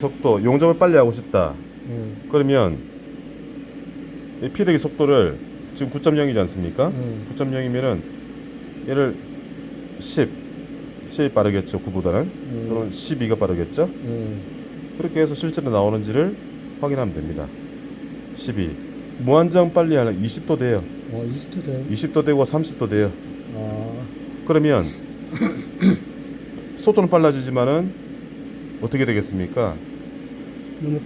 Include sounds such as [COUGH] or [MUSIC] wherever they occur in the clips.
속도 용접을 빨리 하고 싶다. 예. 그러면 이 피드기 속도를 지금 9.0이지 않습니까? 예. 9.0이면은 얘를 10, 10이 빠르겠죠. 9보다는 예. 또는 12가 빠르겠죠. 예. 그렇게 해서 실제로 나오는지를 확인하면 됩니다. 12 무한정 빨리 하면 20도 돼요. 어, 20도 돼요? 20도 되고 30도 돼요. 아, 그러면 [COUGHS] 속도는 빨라지지만은 어떻게 되겠습니까? 너무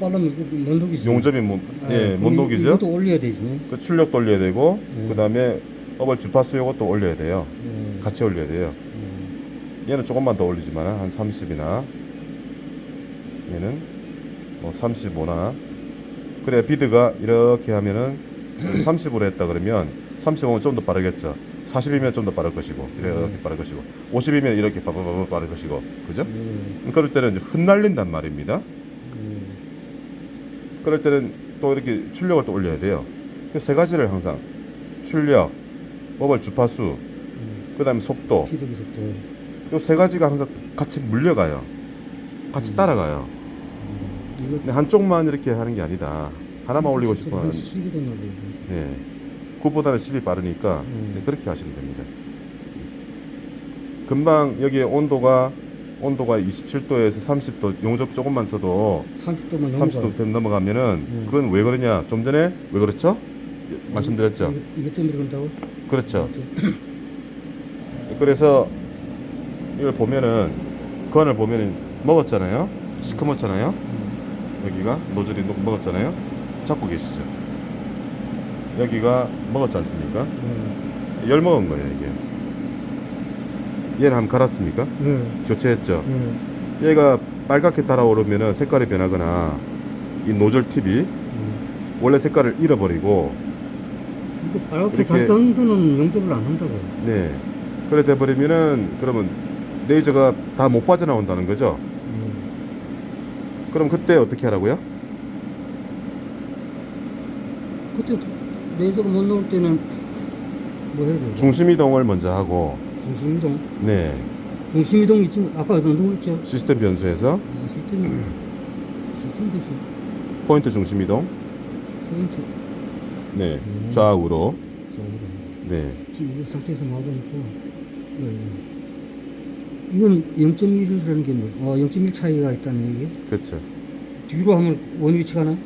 못 녹이지. 용접이 못, 예, 못 녹이죠. 이것도 올려야 되지. 그 출력도 올려야 되고 네. 그 다음에 어벌 주파수 요것도 올려야 돼요. 예. 같이 올려야 돼요. 예. 얘는 조금만 더 올리지만 한 30이나 얘는 뭐 35나 그래 비드가 이렇게 하면은 [CLEARS THROAT] 30으로 했다 그러면 35면 좀 더 빠르겠죠. 40이면 좀 더 빠를 것이고 이렇게 음. 빠를 것이고 50이면 이렇게 빠바바바 빠를 것이고 그죠? 예. 그럴 때는 흩날린단 말입니다. 예. 그럴 때는 또 이렇게 출력을 또 올려야 돼요. 그세 가지를 항상 출력, 모발 주파수, 예. 그 다음에 속도 피드기 속도. 이세 가지가 항상 같이 물려가요. 같이 음. 따라가요. 음. 근데 한쪽만 이렇게 하는 게 아니다. 하나만 올리고 싶으면 10이 됐나 보죠. 네. 9보다는 10이 빠르니까 음. 네, 그렇게 하시면 됩니다. 금방 여기에 온도가 온도가 27도에서 30도 용접 조금만 써도 30도만 넘어가. 30도 됨 넘어가면은 음. 그건 왜 그러냐? 좀 전에 왜 그렇죠? 말씀드렸죠. 이거, 이거 때문에 그런다고? 그렇죠. 이렇게. [CLEARS THROAT] 그래서 이걸 보면은 건을 보면은 먹었잖아요. 시커멓잖아요. 음. 여기가 노즐이 녹- 먹었잖아요. 잡고 계시죠. 여기가 먹었지 않습니까? 예. 열 먹은 거예요 이게. 얘는 한번 갈았습니까? 예. 교체했죠. 예. 얘가 빨갛게 달아오르면은 색깔이 변하거나 이 노즐 팁이 음. 원래 색깔을 잃어버리고 이거 빨갛게 이렇게- 살 정도는 용접을 안 한다고. 네 그래 돼버리면은 그러면 레이저가 다 못 빠져나온다는 거죠. 음. 그럼 그때 어떻게 하라고요? 그때 레이저가 못 나올 때는 뭐 해야 돼요? 중심 이동을 먼저 하고 중심 이동. 네 중심 이동이 지금 아까 어떤 거 있죠? 시스템 변수에서 아, 시스템 시스템 배수 포인트 중심 이동 포인트. 네 음. 좌우로 저기로. 네 지금 이 상태에서 맞으니까. 네, 네. 이건 0.1이라는 게 뭐? 어, 0.1 차이가 있다는 얘기? 그렇죠 뒤로 하면 원 위치 가 나?